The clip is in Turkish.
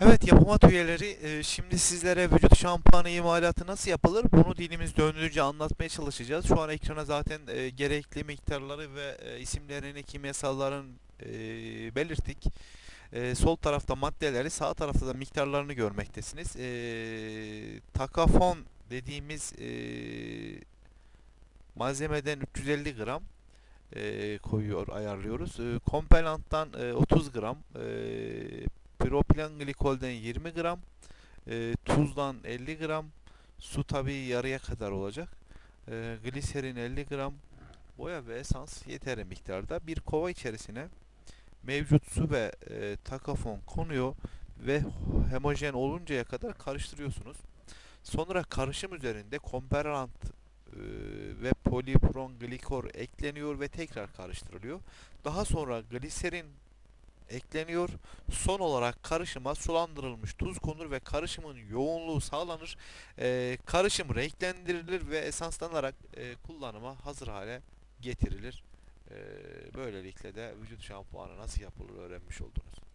Evet yapımat üyeleri e, şimdi sizlere vücut şampuanı imalatı nasıl yapılır bunu dilimiz döndüğünce anlatmaya çalışacağız. Şu an ekrana zaten e, gerekli miktarları ve e, isimlerini kimyasalların e, belirttik. Sol tarafta maddeleri sağ tarafta da miktarlarını görmektesiniz. Takafon dediğimiz malzemeden 350 gram koyuyor ayarlıyoruz. E, kompelanttan e, 30 gram e, Propilen glikolden 20 gram, e, tuzdan 50 gram, su tabii yarıya kadar olacak. E, gliserin 50 gram, boya ve esans yeteri miktarda. Bir kova içerisine mevcut su ve e, takafon konuyor ve homojen oluncaya kadar karıştırıyorsunuz. Sonra karışım üzerinde komperant e, ve polipron glikor ekleniyor ve tekrar karıştırılıyor. Daha sonra gliserin ekleniyor. Son olarak karışıma sulandırılmış tuz konur ve karışımın yoğunluğu sağlanır. Ee, karışım renklendirilir ve esanslanarak e, kullanıma hazır hale getirilir. Ee, böylelikle de vücut şampuanı nasıl yapılır öğrenmiş oldunuz.